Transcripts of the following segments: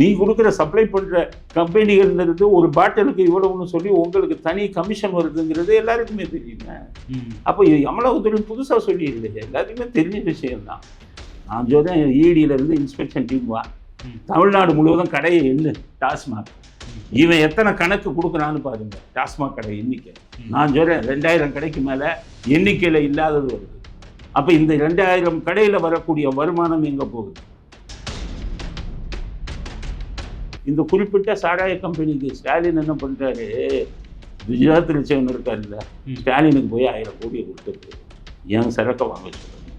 நீ கொடுக்குற சப்ளை பண்ற கம்பெனிகள்ன்றது ஒரு பாட்டிலுக்கு இவ்வளவுன்னு சொல்லி உங்களுக்கு தனி கமிஷன் வருதுங்கிறது எல்லாருக்குமே தெரியுங்க அப்போ இது அமலாக்கத்துறை புதுசாக சொல்லி இல்லையே எல்லாருக்குமே தெரிஞ்ச விஷயம்தான். நான் சொல்றேன் ED ல இருந்து இன்ஸ்பெக்ஷன் டீம் வா. தமிழ்நாடு முழுவதும் கடையை எண்ணு டாஸ்மாக். இவன் எத்தனை கணக்கு கொடுக்குறான்னு பாருங்க. டாஸ்மாக் கடை எண்ணிக்கை. நான் சொல்றேன் ரெண்டாயிரம் கடைக்கு மேலே எண்ணிக்கையில் இல்லாதது வருது. அப்போ இந்த ரெண்டாயிரம் கடையில் வரக்கூடிய வருமானம் எங்கே போகுது? இந்த குறிப்பிட்ட சாராய கம்பெனிக்கு ஸ்டாலின் என்ன பண்ணுறாரு குஜராத் ரிச்சவன் இருக்காருல்ல. ஸ்டாலினுக்கு போய் ஆயிரம் கோடியை கொடுத்துருக்கு என் சரக்கை வாங்க சொல்லுங்க.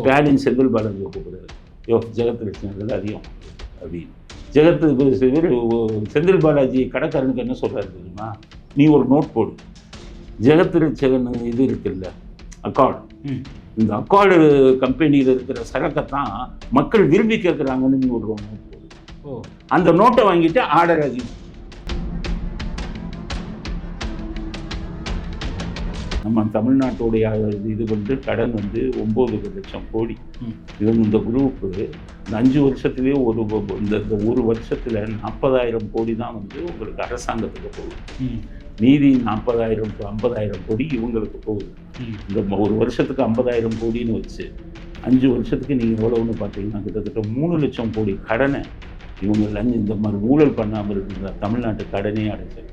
ஸ்டாலின் செந்தில் பாலாஜி கூப்பிடுறாரு. யோ ஜெகத் லட்சுமி அதிகம் அப்படின்னு. ஜெகத் இவர் செந்தில் பாலாஜி கடைக்காரனுக்கு என்ன சொல்றாரு தெரியுமா? நீ ஒரு நோட் போடு. ஜெகத் லட்சகன் இது இருக்குல்ல அக்கார்டு. இந்த அக்கார்டு கம்பெனியில் இருக்கிற சரக்கை தான் மக்கள் விரும்பி கேட்குறாங்கன்னு நீ ஒரு நோட் போடு. ஓ. அந்த நோட்டை வாங்கிட்டு ஆர்டர் அதிகம் நம்ம தமிழ்நாட்டுடைய இது வந்து கடன் வந்து ஒம்பது லட்சம் கோடி. இவங்க இந்த குரூப்பு இந்த அஞ்சு வருஷத்துலேயே ஒரு இந்த இந்த ஒரு வருஷத்தில் நாற்பதாயிரம் கோடி தான் வந்து உங்களுக்கு அரசாங்கத்துக்கு போகுது. மீதி நாற்பதாயிரம் ஐம்பதாயிரம் கோடி இவங்களுக்கு போகுது. இந்த ஒரு வருஷத்துக்கு ஐம்பதாயிரம் கோடின்னு வச்சு அஞ்சு வருஷத்துக்கு நீங்கள் எவ்வளோன்னு பார்த்தீங்கன்னா கிட்டத்தட்ட மூணு லட்சம் கோடி கடனை இவங்க இந்த மாதிரி ஊழல் பண்ணாமல் இருக்கிற தமிழ்நாட்டு கடனே அடைச்சது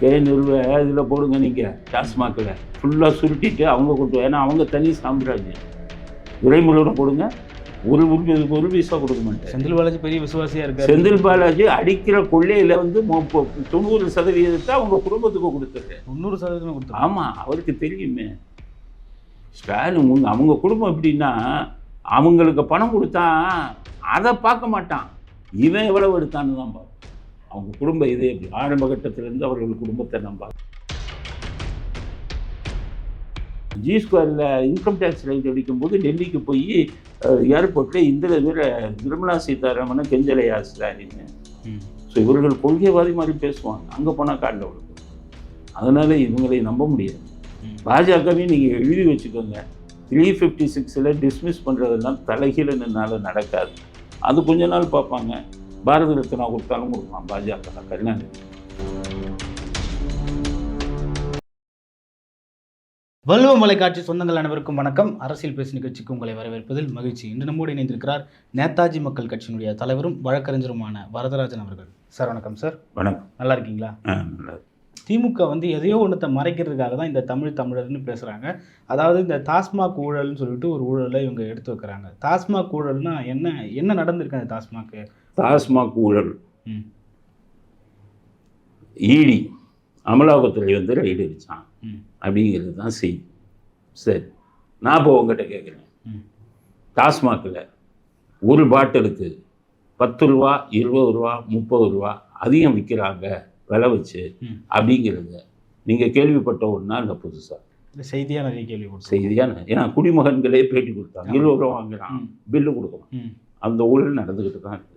கே நிறுவ இதில் போடுங்க நீங்கள் டாஸ்மாகில். ஃபுல்லாக சுருட்டிட்டு அவங்க கொண்டு ஏன்னா அவங்க தனி சாம்ராஜ்யம். விரைமுறையோட போடுங்க ஒரு ஒரு ஒரு பைசா கொடுக்க மாட்டேன் செந்தில் பாலாஜி பெரிய விசுவாசியா இருக்காரு. செந்தில் பாலாஜி அடிக்கிற கொள்ளையில வந்து தொண்ணூறு சதவீதத்தை அவங்க குடும்பத்துக்கு கொடுத்துரு தொண்ணூறு சதவீதம் கொடுத்தாரு ஆமா அவருக்கு தெரியுமே. ஸ்டாலின் அவங்க குடும்பம் எப்படின்னா அவங்களுக்கு பணம் கொடுத்தா அதை பார்க்க மாட்டான். இவன் எவ்வளவு எடுத்தான்னு தான் பார்ப்பான். அவங்க குடும்ப இதே எப்படி? ஆரம்ப கட்டத்திலிருந்து அவர்கள் குடும்பத்தை நம்ப ஜி ஸ்கொயரில் இன்கம் டேக்ஸ் ரைட் அடிக்கும்போது டெல்லிக்கு போய் ஏர்போர்ட்டில் இந்த இவர நிர்மலா சீதாராமனை கெஞ்சலையா ஸ்டாலின் ம். ஸோ இவர்கள் கொள்கைவாதி மாதிரி பேசுவாங்க. அங்கே போனால் காலில் விழுக்கும். அதனால இவங்களை நம்ப முடியாது. ம். பாஜகவையும் நீங்கள் எழுதி வச்சுக்கோங்க. த்ரீ ஃபிஃப்டி சிக்ஸில் டிஸ்மிஸ் பண்ணுறதெல்லாம் தலைகீழ நின்னால நடக்காது. அது கொஞ்ச நாள் பார்ப்பாங்க. பாரத ரத்னா கொடுத்தாலும் கொடுப்பான் பாஜக கருணாநிதி. வள்ளுவ மலைக்காட்சி சொந்தங்கள் அனைவருக்கும் வணக்கம். அரசியல் பேசு நிகழ்ச்சிக்கு உங்களை வரவேற்பதில் மகிழ்ச்சி. இன்று நம்மோடு இணைந்திருக்கிறார் நேதாஜி மக்கள் கட்சியினுடைய தலைவரும் வழக்கறிஞருமான வரதராஜன் அவர்கள். சார் வணக்கம் சார். வணக்கம். நல்லா இருக்கீங்களா? ஆ, நல்லது. திமுக வந்து எதையோ ஒன்றத்தை மறைக்கிறதுக்காக தான் இந்த தமிழ் தமிழர்னு பேசுகிறாங்க அதாவது இந்த டாஸ்மாக் ஊழல்னு சொல்லிட்டு ஒரு ஊழலை இவங்க எடுத்து வைக்கிறாங்க. டாஸ்மாக் ஊழல்னா என்ன என்ன நடந்திருக்கு அந்த டாஸ்மாக்கு டாஸ்மாக் ஊழல். ம். ஈடி அமலாக்கத்துறை வந்து ரைடு அடித்தான் அப்படிங்கிறது தான் செய்தி சரி நான் இப்போ உங்ககிட்ட கேட்குறேன் டாஸ்மாகில் ஒரு பாட்டிலுக்கு பத்து ரூபா இருபது ரூபா முப்பது ரூபா அதிகம் விற்கிறாங்க விலை வச்சு ம். அப்படிங்கிறத நீங்கள் கேள்விப்பட்ட ஒன்றா இல்லை புதுசாக இந்த செய்தியாக நிறைய கேள்விப்பட்டோம் செய்தியான ஏன்னா குடிமகன்களே பேட்டி கொடுத்தாங்க. இருபது ரூபா வாங்குறான். பில்லு கொடுக்கலாம் ம். அந்த ஊழல் நடந்துக்கிட்டு தான் இருக்குது.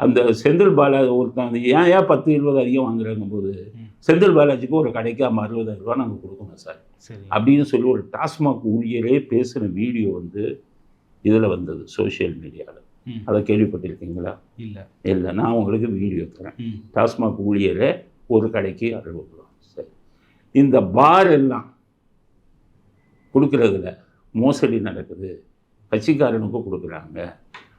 அந்த செந்தில் பாலாஜி ஒருத்தன் ஏன் ஏன் பத்து இருபது அதிகம் வாங்குறாங்க போது. செந்தில் பாலாஜிக்கு ஒரு கடைக்கு ஐம்பது அறுபதாயிரம் ரூபா நாங்கள் கொடுக்கணும் சார். அப்படின்னு சொல்லி ஒரு டாஸ்மாக் ஊழியரே பேசுகிற வீடியோ வந்து இதில் வந்தது சோஷியல் மீடியாவில் அதை கேள்விப்பட்டிருக்கீங்களா? இல்லை. இல்லை நான் உங்களுக்கு வீடியோ தரேன். டாஸ்மாக் ஊழியரே ஒரு கடைக்கு அறுபது ரூபா சரி. இந்த பார் எல்லாம் கொடுக்கறதுல மோசடி நடக்குது. கட்சிக்காரனுக்கும் கொடுக்குறாங்க.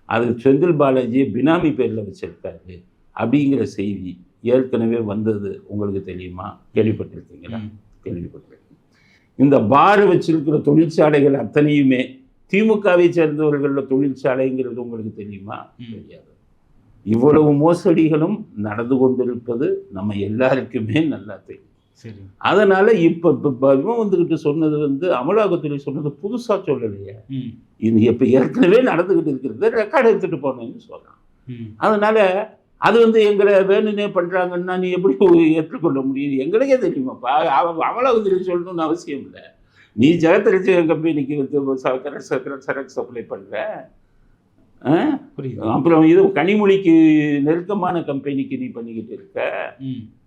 அது செந்தில் பாலாஜி பினாமி பேரில் வச்சிருக்காரு அப்படிங்கிற செய்தி ஏற்கனவே வந்தது. உங்களுக்கு தெரியுமா? கேள்விப்பட்டிருக்கீங்களா? ம். கேள்விப்பட்டிருக்கேன் இந்த பார் வச்சிருக்கிற தொழிற்சாலைகள் அத்தனையுமே திமுகவை சேர்ந்தவர்களில் தொழிற்சாலைங்கிறது உங்களுக்கு தெரியுமா. தெரியாது. இவ்வளவு மோசடிகளும் நடந்து கொண்டிருப்பது நம்ம எல்லாருக்குமே நல்லா தெரியும். சரி. அதனால இப்ப இப்ப இவன் வந்துகிட்டு சொன்னது வந்து அமலாக்கத்துறை சொன்னது புதுசா சொல்லலையே. இது இப்ப ஏற்கனவே நடந்துகிட்டு இருக்கிறது ரெக்கார்டு எடுத்துட்டு போனேன்னு சொல்றான். அதனால அது வந்து எங்களை வேணும்னே பண்றாங்கன்னா நீ எப்படி ஏற்றுக்கொள்ள முடியும்? எங்களுக்கே தெரியுமாப்பா? அவங்க அமலாக்கத்துறை சொல்லணும்னு அவசியம் இல்லை. நீ ஜெகத்தரிச்சு கம்பெனிக்கு வந்து சரக்கு சரக்கு சப்ளை பண்ற? ஆ? புரியுது. அப்புறம் இது கனிமொழிக்கு நெருக்கமான கம்பெனிக்கு நீ பண்ணிக்கிட்டு இருக்க.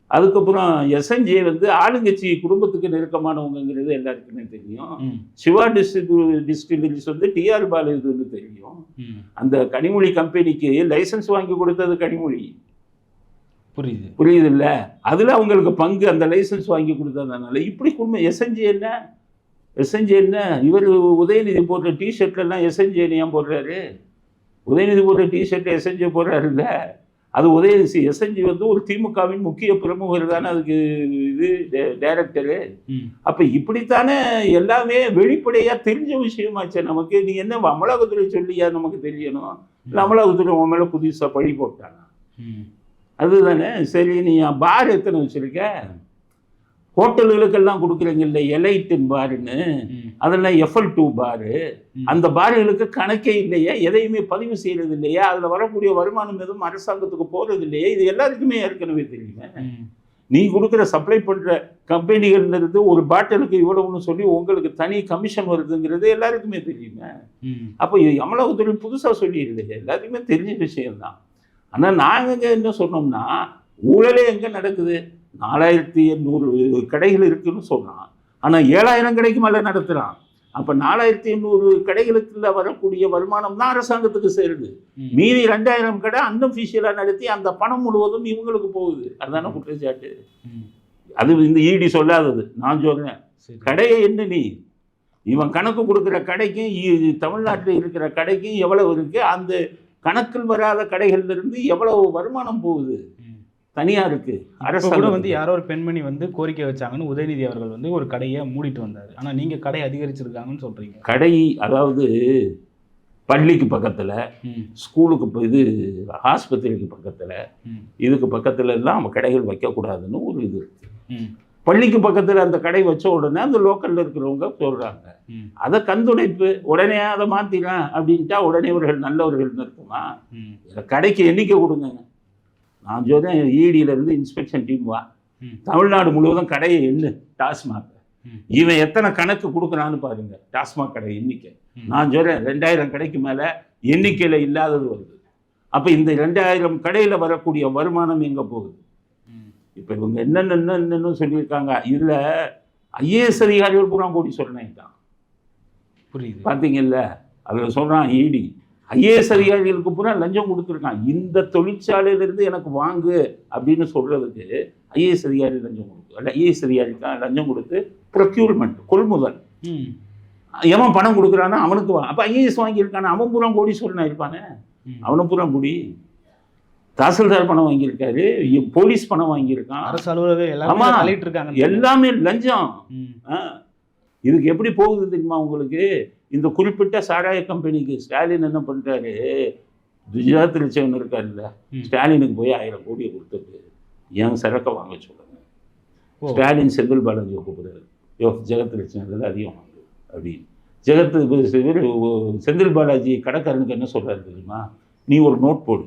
அதுக்கப்புறம் எஸ்என்ஜே வந்து ஆளுங்கட்சி குடும்பத்துக்கு நெருக்கமானவங்கங்கிறது எல்லாருக்குமே தெரியும். சிவா டிஸ்ட்ரிபியூ டிஸ்டிலரிஸ் வந்து டிஆர் பாலு இதுன்னு தெரியும். அந்த கனிமொழி கம்பெனிக்கு லைசன்ஸ் வாங்கி கொடுத்தது கனிமொழி. புரியுது. புரியுது இல்ல அதுல அவங்களுக்கு பங்கு அந்த லைசன்ஸ் வாங்கி கொடுத்ததுனால. இப்படி குடும்பம் எஸ்என்ஜி என்ன? எஸ்என்ஜி என்ன? இவர் உதயநிதி போடுற டிஷர்ட்ல எல்லாம் எஸ்என்ஜி ஏன் போடுறாரு? உதயநிதி போடுற டிஷர்ட் எஸ்என்ஜி போடுறாருல்ல? அது உதயநிதி எஸ்என்ஜி வந்து ஒரு திமுகவின் முக்கிய பிரமுகர் தானே அதுக்கு இது டைரக்டரு அப்ப இப்படித்தானே எல்லாமே வெளிப்படையா தெரிஞ்ச விஷயமாச்சே நமக்கு. நீ என்ன அமலாக்கத்துறை சொல்லியா நமக்கு தெரியணும்? இல்ல அமலாக்கத்துறை உன் மேல புதுசா பழி போட்டாங்க ம். அதுதானே. சரி நீ பார் எத்தனை வச்சிருக்க? ஹோட்டல்களுக்கெல்லாம் கொடுக்குறீங்கல்ல எலைட்டின் பாருன்னு. அதெல்லாம் எஃப்எல் டூ பாரு. அந்த பார்களுக்கு கணக்கே இல்லையா எதையுமே பதிவு செய்யறது இல்லையா அதுல வரக்கூடிய வருமானம் எதுவும் அரசாங்கத்துக்கு போறது இல்லையா இது எல்லாருக்குமே ஏற்கனவே தெரியுமே. ம், நீ கொடுக்குற சப்ளை பண்ற கம்பெனிகள்ல இருந்து ஒரு பாட்டிலுக்கு இவ்வளவுன்னு சொல்லி உங்களுக்கு தனி கமிஷன் வருதுங்கிறது எல்லாருக்குமே தெரியுமே. அப்போ இது அமலாக்கத்துறை புதுசாக சொல்லிடலையே எல்லாத்துக்குமே தெரிஞ்ச விஷயம்தான். ஆனால் நாங்கள் என்ன சொன்னோம்னா ஊழலே எங்கே நடக்குது? நாலாயிரத்தி எண்ணூறு கடைகள் இருக்குன்னு சொன்னான். ஆனால் ஏழாயிரம் கடைக்கு மேலே நடத்துகிறான் அப்போ நாலாயிரத்தி எண்ணூறு கடைகளுக்குள்ள வரக்கூடிய வருமானம் தான் அரசாங்கத்துக்கு சேருது. மீதி ரெண்டாயிரம் கடை அன்அஃபிஷியலாக நடத்தி அந்த பணம் முழுவதும் இவங்களுக்கு போகுது. அதுதானே குற்றச்சாட்டு. அது இந்த ஈடி சொல்லாதது. நான் சொல்கிறேன். கடையை என்ன நீ. இவன் கணக்கு கொடுக்குற கடைக்கும் தமிழ்நாட்டில் இருக்கிற கடைக்கும் எவ்வளவு இருக்கு? அந்த கணக்கில் வராத கடைகள்ல இருந்து எவ்வளவு வருமானம் போகுது? ம். தனியா இருக்கு. இப்ப கூட வந்து யாரோ ஒரு பெண்மணி வந்து கோரிக்கை வச்சாங்கன்னு உதயநிதி அவர்கள் வந்து ஒரு கடையை மூடிட்டு வந்தாரு. ஆனா நீங்க கடை அதிகரிச்சிருக்காங்கன்னு சொல்றீங்க. கடை அதாவது பள்ளிக்கு பக்கத்துல ஸ்கூலுக்கு ப- இது ஆஸ்பத்திரிக்கு பக்கத்துல இதுக்கு பக்கத்துல எல்லாம் நம்ம கடைகள் வைக்கக்கூடாதுன்னு ஒரு இது பள்ளிக்கு பக்கத்துல அந்த கடை வச்ச உடனே அந்த லோக்கல்ல இருக்கிறவங்க சொல்றாங்க. ம், அதை கந்துடைப்பு உடனே அதை மாத்திடலாம் அப்படின்ட்டா உடனே இவர்கள் நல்லவர்கள் இருக்குமா கடைக்கு எண்ணிக்கை கொடுங்க. நான் சொல்றேன் ஈடியில இருந்து இன்ஸ்பெக்ஷன் டீம் வா. தமிழ்நாடு முழுவதும் கடையை எண்ணு டாஸ்மாக். இவன் எத்தனை கணக்கு கொடுக்குறான்னு பாருங்க டாஸ்மாக் கடை எண்ணிக்கை. நான் சொல்றேன் ரெண்டாயிரம் கடைக்கு மேல எண்ணிக்கையில இல்லாதது வருது. அப்ப இந்த ரெண்டாயிரம் கடையில வரக்கூடிய வருமானம் எங்க போகுது? இப்ப இவங்க என்னென்ன என்னென்னு சொல்லியிருக்காங்க. இதுல ஐஏஎஸ் அதிகாரிகள் பூரா கூடி சொல்றேன் புரியுது. பார்த்தீங்கல்ல அதில் சொல்கிறான் ஈடி ஐஏஎஸ் அதிகாரிகளுக்கு பூரா லஞ்சம் கொடுத்துருக்கான். இந்த தொழிற்சாலையிலேருந்து எனக்கு வாங்கு அப்படின்னு சொல்கிறதுக்கு ஐஏஎஸ் அதிகாரி லஞ்சம் கொடுக்கு ஐஏஎஸ் அதிகாரிக்கு லஞ்சம் கொடுத்து ப்ரொக்யூர்மெண்ட் கொள்முதல். எவன் பணம் கொடுக்குறானோ அவனுக்கு அப்போ ஐஏஎஸ் வாங்கியிருக்கானே அவன் பூரா கோடி சொல்லணும் இருப்பானே? ம். அவனை பூரா குடி. தாசில்தார் பணம் வாங்கியிருக்காரு போலீஸ் பணம் வாங்கியிருக்கான். அரசு அலுவலர்கள் எல்லாமே லஞ்சம். இதுக்கு எப்படி போகுது தெரியுமா உங்களுக்கு? இந்த குறிப்பிட்ட சாராய கம்பெனிக்கு ஸ்டாலின் என்ன பண்ணிட்டாரு குஜராத் லட்சம் இருக்காருல்ல. ஸ்டாலினுக்கு போய் ஆயிரம் கோடியை கொடுத்துட்டு என் சரக்கை வாங்க சொல்லுங்க. ஸ்டாலின் செந்தில் பாலாஜியை கூப்பிடுறாரு. யோ ஜெகத் லட்சம் அதிகம் வாங்கு அப்படின்னு. ஜெகத் இவர் செந்தில் பாலாஜி கடைக்காரனுக்கு என்ன சொல்றாரு தெரியுமா? நீ ஒரு நோட் போடு.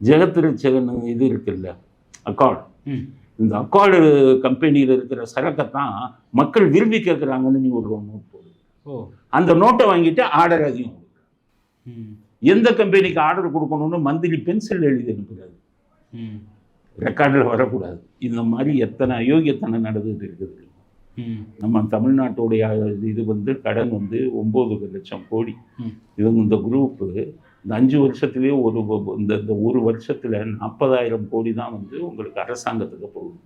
ஜெகத் லட்சகன் இது இருக்குல்ல அக்கார்ட் இந்த அக்கார்டு கம்பெனியில் இருக்கிற சரக்கை தான் மக்கள் விரும்பி கேட்குறாங்கன்னு நீ ஒரு நோட் போடு. அந்த நோட்டை வாங்கிட்டு ஆர்டர் அதிகம் எந்த கம்பெனிக்கு ஆர்டர் கொடுக்கணும்னு மந்திரி பென்சில் எழுதி அனுப்புறாரு. ம், ரெக்கார்டில் வரக்கூடாது. இந்த மாதிரி எத்தனை அயோக்கியத்தனம் நடந்துட்டு இருக்குது நம்ம தமிழ்நாட்டுடைய இது வந்து கடன் வந்து ஒம்பது லட்சம் கோடி. இவங்க இந்த குரூப்பு இந்த அஞ்சு வருஷத்துலேயே ஒரு இந்த இந்த ஒரு வருஷத்தில் நாற்பதாயிரம் கோடி தான் வந்து உங்களுக்கு அரசாங்கத்துக்கு போகுது.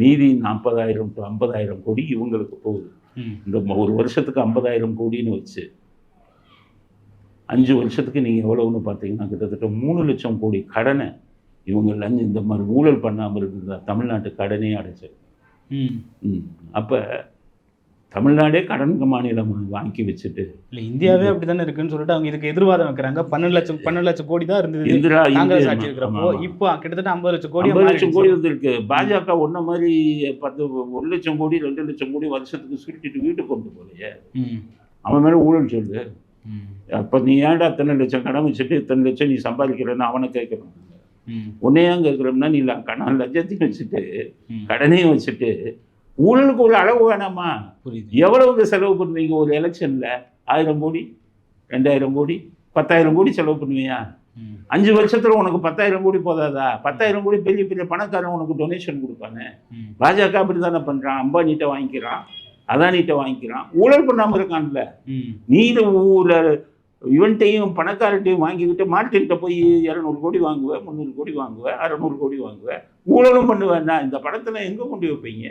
மீதி நாற்பதாயிரம் டு ஐம்பதாயிரம் கோடி இவங்களுக்கு போகுது. இந்த ஒரு வருஷத்துக்கு ஐம்பதாயிரம் கோடின்னு வச்சு அஞ்சு வருஷத்துக்கு நீங்கள் எவ்வளவுன்னு பார்த்தீங்கன்னா கிட்டத்தட்ட மூணு லட்சம் கோடி கடனை இவங்க லஞ்சம் இந்த மாதிரி ஊழல் பண்ணாமல் இருந்த தமிழ்நாட்டு கடனே அடைச்சிருக்கு. அப்போ தமிழ்நாடே கடன் மாநிலம் வாங்கி வச்சுட்டு. இல்ல இந்தியாவே அப்படித்தானே இருக்குன்னு சொல்லிட்டு அவங்க இதுக்கு எதிர்வாதம் வைக்கிறாங்க. பன்னெண்டு லட்சம் பன்னெண்டு லட்சம் கோடி தான் இருந்தது இந்திரா இருக்கிறப்போ. இப்போ கிட்டத்தட்ட ஐம்பது லட்சம் கோடி ஐம்பது லட்சம் கோடி வந்திருக்கு. பாஜக ஒன்ன மாதிரி பத்து ஒரு லட்சம் கோடி ரெண்டு லட்சம் கோடி வருஷத்துக்கு சுருட்டிட்டு வீட்டுக்கு கொண்டு போலையே அவன் மேலே ஊழல் சொல்லு. அப்போ நீ ஏன்டா இத்தனை லட்சம் கடன் வச்சுட்டு இத்தனை லட்சம் நீ சம்பாதிக்கிறேன்னு அவனை கேட்கணும் உன்னையும் கேட்குறோம்னா நீ கடன் லட்சத்தையும் வச்சுட்டு கடனையும் வச்சுட்டு ஊழலுக்கு ஒரு அளவு வேணாமா? புரியுது. எவ்வளவுங்க செலவு பண்ணுவீங்க ஒரு எலெக்ஷன்ல ஆயிரம் கோடி ரெண்டாயிரம் கோடி பத்தாயிரம் கோடி செலவு பண்ணுவியா. அஞ்சு வருஷத்துல உனக்கு பத்தாயிரம் கோடி போதாதா? பத்தாயிரம் கோடி பெரிய பெரிய பணக்காரன் உனக்கு டொனேஷன் கொடுப்பானே. பாஜக அப்படி தானே பண்றான்? அம்பானிட்ட வாங்கிக்கிறான் அதானிட்ட வாங்கிக்கிறான். ஊழல் பண்ணாம இருக்கான்ல. ம். நீ ஊர்ல இவன்ட்டையும் பணக்காரட்டையும் வாங்கிக்கிட்டு மார்ட்டின்ட்ட போய் இரநூறு கோடி வாங்குவேன் முந்நூறு கோடி வாங்குவேன் அறநூறு கோடி வாங்குவேன் ஊழலும் பண்ணுவேன்னா இந்த படத்துல எங்க கொண்டு வைப்பீங்க.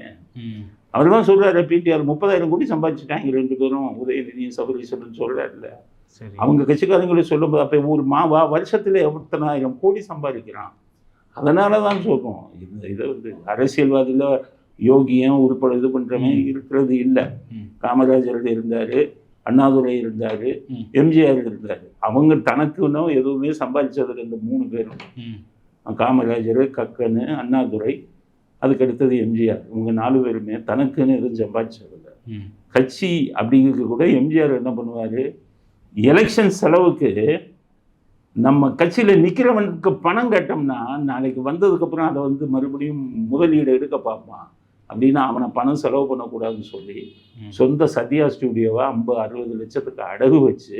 அவர் தான் சொல்றாரு பிடிஆர் முப்பதாயிரம் கோடி சம்பாதிச்சுட்டாங்க ரெண்டு பேரும் உதயநிதியும் சபரீஸ்வரன் சொல்றாருல்ல சரி அவங்க கட்சிக்காரங்களும் சொல்லும்போது அப்போ ஒரு மாவா வருஷத்துல எத்தனாயிரம் கோடி சம்பாதிக்கிறான் அதனால தான் சொல்றோம் இந்த இதை வந்து அரசியல்வாதியில் யோகியம் உருப்பட இது பண்றவன் ம். இருக்கிறது இல்லை. காமராஜர் இருந்தாரு அண்ணாதுரை இருந்தாரு. எம்ஜிஆர் இருந்தாரு அவங்க தனக்குன்னு எதுவுமே சம்பாதிச்சது இந்த மூணு பேரும். காமராஜர் கக்கனு அண்ணாதுரை அதுக்கு அடுத்தது எம்ஜிஆர் இவங்க நாலு பேருமே தனக்குன்னு எதுவும் சம்பாதிச்சதில்லை. கட்சி அப்படிங்கிறது கூட எம்ஜிஆர் என்ன பண்ணுவார் எலெக்ஷன் செலவுக்கு நம்ம கட்சியில் நிற்கிறவனுக்கு பணம் கட்டோம்னா நாளைக்கு வந்ததுக்கப்புறம் அதை வந்து மறுபடியும் முதலீடு எடுக்க பார்ப்பான் அப்படின்னா அவனை பணம் செலவு பண்ணக்கூடாதுன்னு சொல்லி. சொந்த சத்யா ஸ்டூடியோவை ஐம்பது அறுபது லட்சத்துக்கு அடகு வச்சு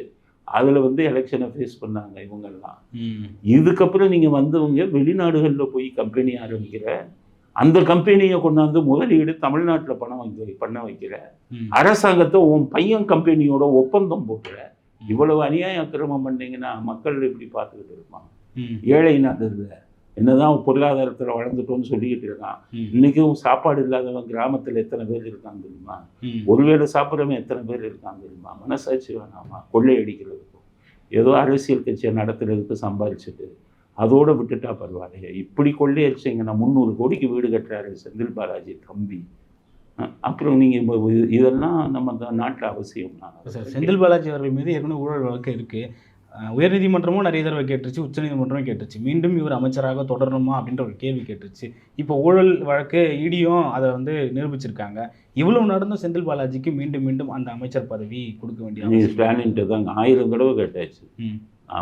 அதில் வந்து எலெக்ஷனை ஃபேஸ் பண்ணாங்க இவங்கெல்லாம். இதுக்கப்புறம் நீங்கள் வந்தவங்க வெளிநாடுகளில் போய் கம்பெனி ஆரம்பிக்கிற அந்த கம்பெனியை கொண்டாந்து முதலீடு தமிழ்நாட்டில் பணம் வைக்க பண்ண வைக்கிற. அரசாங்கத்தை உன் பையன் கம்பெனியோட ஒப்பந்தம் போட்டுற இவ்வளவு அநியாய அக்கிரமம் பண்ணீங்கன்னா மக்கள் எப்படி பார்த்துக்கிட்டு இருப்பான் ம். ஏழை நாடு இல்லை என்னதான் பொருளாதாரத்தில் வளர்ந்துட்டோம்னு சொல்லிக்கிட்டு இருக்கான் ம். இன்னைக்கும் சாப்பாடு இல்லாதவன் கிராமத்தில் எத்தனை பேர் இருக்காங்க தெரியுமா. ஒருவேளை சாப்பிட்றவன் எத்தனை பேர் இருக்காங்க தெரியுமா? மனசாட்சி வேணாமா? கொள்ளையடிக்கிறதுக்கும் ஏதோ அரசியல் கட்சியை நடத்துறதுக்கு சம்பாரிச்சுட்டு அதோட விட்டுட்டா பரவாயில்லையே. இப்படி கொள்ளையடிச்சிங்கன்னா முந்நூறு கோடிக்கு வீடு கட்டுறாரு செந்தில் பாலாஜி தம்பி. அப்புறம் நீங்கள் இதெல்லாம் நம்ம நாட்டில் அவசியம் சார் செந்தில் பாலாஜி அவர்கள் மீது ஏற்கனவே ஊழல் வழக்கு இருக்கு. அஹ் உயர்நீதிமன்றமும் நிறைய தடவை கேட்டுருச்சு உச்சநீதிமன்றமும் கேட்டுருச்சு. மீண்டும் இவர் அமைச்சராக தொடரணுமா அப்படின்ற ஒரு கேள்வி கேட்டுருச்சு. இப்போ ஊழல் வழக்கு இடியும் அதை வந்து நிரூபிச்சிருக்காங்க. இவ்வளவு நடந்தும் செந்தில் பாலாஜிக்கு மீண்டும் மீண்டும் அந்த அமைச்சர் பதவி கொடுக்க வேண்டிய ஸ்டாலின்ட்டு தாங்க ஆயிரம் தடவை கேட்டாச்சு.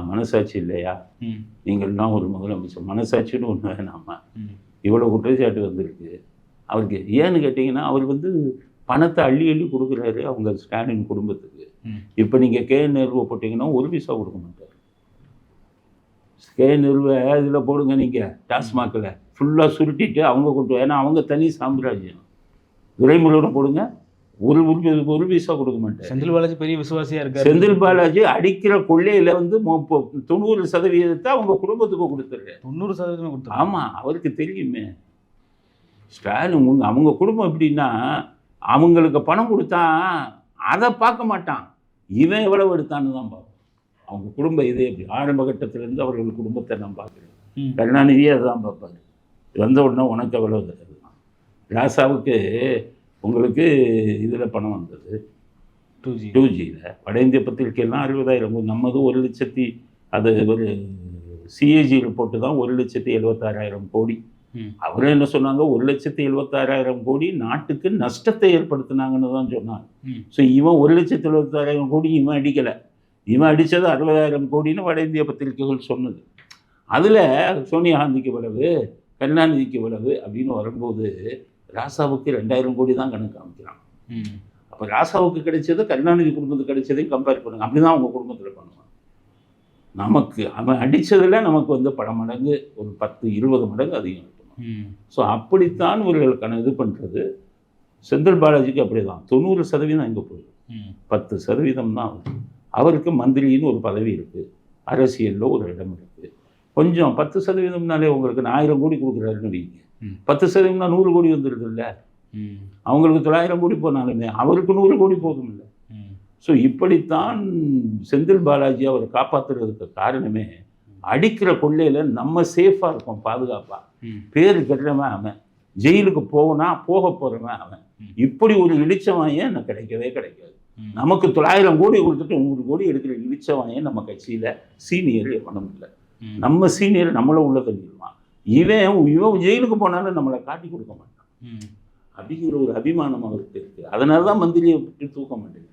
மனசாட்சி இல்லையா? ம், நீங்கள்லாம் ஒரு முதலமைச்சர். மனசாட்சின்னு ஒன்று வேணாமா? ம், இவ்வளோ குற்றச்சாட்டு வந்திருக்கு. அவருக்கு ஏன்னு கேட்டிங்கன்னா அவர் வந்து பணத்தை அள்ளி அள்ளி கொடுக்குறாரு அவங்க ஸ்டாலின் குடும்பத்துக்கு. இப்போ நீங்கள் கே நேருவை போட்டிங்கன்னா ஒரு பைசா கொடுக்க மாட்டார் கே நேருவை இதில் போடுங்க நீங்கள் டாஸ்மாகில். ஃபுல்லாக சுருட்டிட்டு அவங்க கொண்டு. ஏன்னா அவங்க தனி சாம்ராஜ்யம். துரைமுருகனை போடுங்க. ஒரு ஒரு பைசா கொடுக்க மாட்டார். செந்தில் பாலாஜி பெரிய விசுவாசியா இருக்காரு. செந்தில் பாலாஜி அடிக்கிற கொள்ளையில வந்து தொண்ணூறு சதவீதத்தை அவங்க குடும்பத்துக்கு கொடுத்துரு தொண்ணூறு சதவீதம் கொடுத்தாங்க ஆமாம் அவருக்கு தெரியுமே. ஸ்டாலின் அவங்க குடும்பம் எப்படின்னா அவங்களுக்கு பணம் கொடுத்தா அதை பார்க்க மாட்டான். இவன் எவ்வளவு எடுத்தான்னு தான் பார்ப்பான். அவங்க குடும்ப இதே எப்படி? ஆரம்ப கட்டத்திலேருந்து அவர்கள் குடும்பத்தை நான் பார்க்குறேன் கருணாநிதியே அதுதான் பார்ப்பாரு. வந்த உடனே உனக்கு எவ்வளோ தருது ராசாவுக்கு உங்களுக்கு இதில் பணம் வந்தது. 2G. டூ ஜியில் வட இந்திய பத்திரிகைலாம் அறுபதாயிரம். நம்மது ஒரு லட்சத்தி அது ஒரு சிஏஜி ரிப்போர்ட்டு தான் ஒரு லட்சத்தி எழுபத்தாறாயிரம் கோடி. அவரும் என்ன சொன்னாங்க? ஒரு லட்சத்தி எழுபத்தாறாயிரம் கோடி நாட்டுக்கு நஷ்டத்தை ஏற்படுத்தினாங்கன்னு தான் சொன்னாங்க. ஸோ இவன் ஒரு லட்சத்தி எழுபத்தாறாயிரம் கோடி இவன் அடிக்கலை. இவன் அடித்தது அறுபதாயிரம் கோடின்னு வட இந்திய பத்திரிகைகள் சொன்னது. அதில் சோனியா காந்திக்கு இவ்வளவு கருணாநிதிக்கு இவ்வளவு அப்படின்னு வரும்போது ராசாவுக்கு ரெண்டாயிரம் கோடி தான் கணக்கு காமிக்கிறான் அப்போ ராசாவுக்கு கிடைச்சது கருணாநிதி குடும்பத்துக்கு கிடைச்சதையும் கம்பேர் பண்ணுங்க. அப்படி தான் அவங்க குடும்பத்தில் பண்ணுவாங்க. நமக்கு அவன் அடித்ததில் நமக்கு வந்து பல மடங்கு ஒரு பத்து இருபது மடங்கு அதிகம். ஸோ அப்படித்தான் இவர்களுக்கான இது பண்ணுறது செந்தில் பாலாஜிக்கு அப்படி தான் தொண்ணூறு சதவீதம் எங்கே போகுது. ம், பத்து சதவீதம் தான் அவருக்கு. மந்திரின்னு ஒரு பதவி இருக்குது அரசியலில் ஒரு இடம் இருக்குது கொஞ்சம் பத்து சதவீதம்னாலே உங்களுக்கு நான் ஆயிரம் கோடி கொடுக்குறாருன்னு வைங்க. பத்து சதவீதம்னா நூறு கோடி வந்துடுது இல்லை அவங்களுக்கு தொள்ளாயிரம் கோடி போனாலுமே அவருக்கு நூறு கோடி போகும்ல ம். ஸோ இப்படித்தான் செந்தில் பாலாஜி அவரை காப்பாற்றுறதுக்கு காரணமே அடிக்கிற கொள்ளையில் நம்ம சேஃபாக இருப்போம் பாதுகாப்பாக. பேர் கெட்டவன் அவன் ஜெயிலுக்கு போனா போக போகிறவன் அவன். இப்படி ஒரு இழிச்சவாயன் எனக்கு கிடைக்கவே கிடைக்காது. நமக்கு தொள்ளாயிரம் கோடி கொடுத்துட்டு நூறு கோடி எடுக்கிற இழிச்சவாயன் நம்ம கட்சியில் சீனியர் எவனும் இல்லை ம். நம்ம சீனியர் நம்மள உள்ள தள்ளிடுவான் இவன் இவன் ஜெயிலுக்கு போனாலும் நம்மளை காட்டி கொடுக்க மாட்டான். அப்படிங்கிற ஒரு அபிமானம் அவருக்கு இருக்கு. அதனால தான் மந்திரியை விட்டு தூக்க மாட்டேங்குது.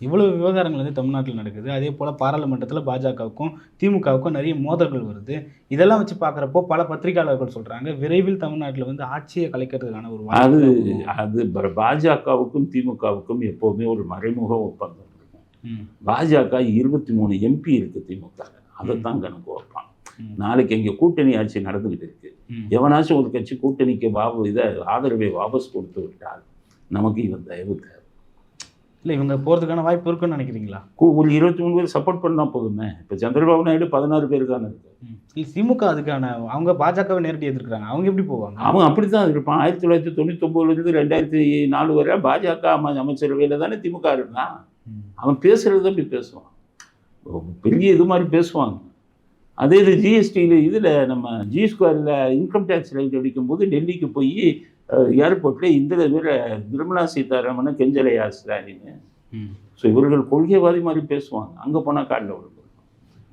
இவ்வளவு விவகாரங்கள் வந்து தமிழ்நாட்டில் நடக்குது. அதே போல் பாராளுமன்றத்தில் பாஜகவுக்கும் திமுகவுக்கும் நிறைய மோதல்கள் வருது. இதெல்லாம் வச்சு பார்க்குறப்போ பல பத்திரிகையாளர்கள் சொல்கிறாங்க விரைவில் தமிழ்நாட்டில் வந்து ஆட்சியை கலைக்கிறதுக்கான ஒரு அது அது பாஜகவுக்கும் திமுகவுக்கும் எப்போவுமே ஒரு மறைமுக ஒப்பந்தம் இருக்கும். பாஜக இருபத்தி மூணு எம்பி இருக்கு திமுக அதை தான் கணக்கு வைப்பான் ம். நாளைக்கு இங்கே கூட்டணி ஆட்சி நடந்துக்கிட்டு இருக்கு. எவனாச்சும் ஒரு கட்சி கூட்டணிக்கு வாப இதை ஆதரவை வாபஸ் கொடுத்து விட்டால் நமக்கு இவன் தயவு தேவை. இல்லை இவங்க போகிறதுக்கான வாய்ப்பு இருக்குன்னு நினைக்கிறீங்களா? ஒரு இருபத்தி மூணு பேர் சப்போர்ட் பண்ணா போதுமே. இப்போ சந்திரபாபு நாயுடு பதினாறு பேர் தானே இருக்கு. இல்ல, திமுக அதுக்கான அவங்க பாஜகவை நேரடி எதிர்க்கிறாங்க. அவங்க எப்படி போவாங்க? அவன் அப்படி தான் இருப்பான். ஆயிரத்தி தொள்ளாயிரத்தி தொண்ணூத்தொம்பதுலேருந்து ரெண்டாயிரத்தி நாலு வரை பாஜக அம அமைச்சரவையில் தானே திமுக இருந்தான். அவன் பேசுறது அப்படி பேசுவான்? பெரிய இது மாதிரி பேசுவாங்க. அதே இது ஜிஎஸ்டியில் இதில் நம்ம ஜி ஸ்கொயரில் இன்கம் டேக்ஸ் ரைட் அடிக்கும்போது டெல்லிக்கு போய் ஏர்போர்ட்டில் இந்த பேர் நிர்மலா சீதாராமன் கெஞ்சலையா ஸ்டாலின். ஸோ இவர்கள் கொள்கைவாதி மாதிரி பேசுவாங்க. அங்கே போனால் காலில் விழுந்து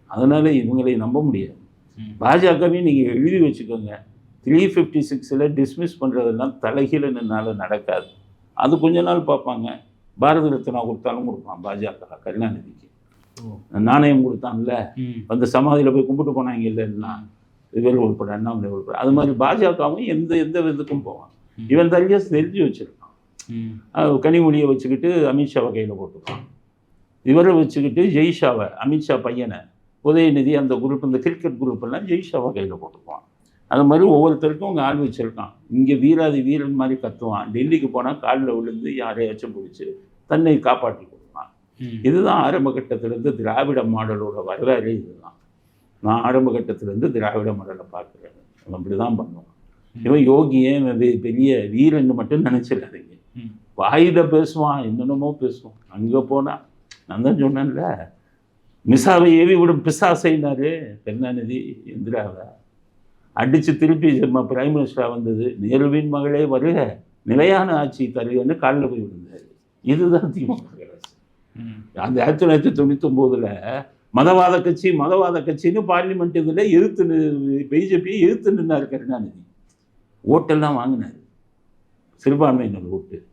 அதனால் இவங்களை நம்ப முடியாது. ம். பாஜகவையும் நீங்கள் எழுதி வச்சுக்கோங்க. த்ரீ ஃபிஃப்டி சிக்ஸில் டிஸ்மிஸ் பண்ணுறதெல்லாம் தலைகீழனால நடக்காது. அது கொஞ்ச நாள் பார்ப்பாங்க. பாரத ரத்னா கொடுத்தாலும் கொடுப்பான் பாஜக கருணாநிதிக்கு. நாணயம் கொடுத்தான்ல. அந்த சமாதியில் போய் கும்பிட்டு போனாங்க இல்லை எல்லாம் இவர் உள்பட அண்ணாமலை உள்பட அது மாதிரி பாஜகவும் எந்த எந்த விதத்துக்கும் போவான். இவன் தனியாக தெரிஞ்சு வச்சிருக்கான். கனிமொழியை வச்சுக்கிட்டு அமித்ஷாவை கையில் போட்டுப்பான். இவரை வச்சுக்கிட்டு ஜெய்ஷாவை அமித்ஷா பையனை உதயநிதி அந்த குரூப் இந்த கிரிக்கெட் குரூப் எல்லாம் ஜெய்ஷாவை கையில் போட்டுப்பான். அது மாதிரி ஒவ்வொருத்தருக்கும் அவங்க ஆள் வச்சிருக்கான். இங்கே வீராதி வீரன் மாதிரி கத்துவான். டெல்லிக்கு போனால் காலில் விழுந்து யாரையாச்சும் பிடிச்சி தன்னை காப்பாற்றி கொடுப்பான் ம். இதுதான் ஆரம்ப கட்டத்திலேருந்து திராவிட மாடலோட வரலாறு இதுதான். நான் ஆரம்ப கட்டத்திலேருந்து திராவிட மாடலை பார்க்குறேன். அப்படி தான் பண்ணுவான் இவன் யோகியே பெரிய வீரன்னு மட்டும் நினச்சிடாதீங்க. வாயில பேசுவான் என்னென்னமோ பேசுவான். அங்கே போனால் நான் தான் சொன்னேன்ல மிசாவை ஏவி விடும் பிசாசைனாரு கருணாநிதி இந்திராவை. அடித்து திருப்பி பிரைம் மினிஸ்டராக வந்தது நேருவின் மகளே வருக நிலையான ஆட்சி தருகன்னு காலில் போய் விழுந்தார். இதுதான் திமுக. அந்த ஆயிரத்தி தொள்ளாயிரத்தி தொண்ணூத்தொம்போதில் மதவாத கட்சி மதவாத கட்சின்னு பார்லிமெண்ட் இதில் எதிர்த்து பிஜேபியை எதிர்த்து நின்னார் கருணாநிதி. ஓட்டெல்லாம் வாங்கினார். சிறுபான்மையினர் ஓட்டு.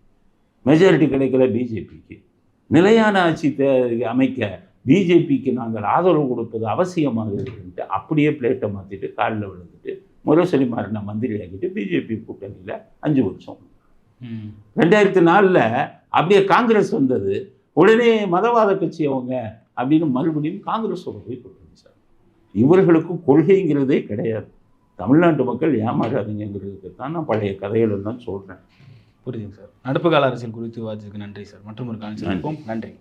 மெஜாரிட்டி கிடைக்கல பிஜேபிக்கு நிலையான ஆட்சி தே- அமைக்க பிஜேபிக்கு நாங்கள் ஆதரவு கொடுப்பது அவசியமாகுதுன்ட்டு அப்படியே பிளேட்டை மாற்றிட்டு காலில் விழுந்துட்டு முரசொலி மாறின மந்திரி ஆக்கிட்டு பிஜேபி கூட்டணியில் அஞ்சு வருஷம். ரெண்டாயிரத்தி நாலில் அப்படியே காங்கிரஸ் வந்தது. உடனே மதவாத கட்சி அவங்க அப்படின்னு மறுபடியும் காங்கிரஸ் போய் கூட்டணி சார். இவர்களுக்கு கொள்கைங்கிறதே கிடையாது. தமிழ்நாட்டு மக்கள் ஏமாறாதீங்கிறதுக்கு தான் நான் பழைய கதைகள் எல்லாம் சொல்கிறேன் புரியுதுங்க சார். நடப்பு கால அரசியல் குறித்து விவாதிச்சதுக்கு நன்றி சார். மற்றும் ஒரு காலம் நன்றி.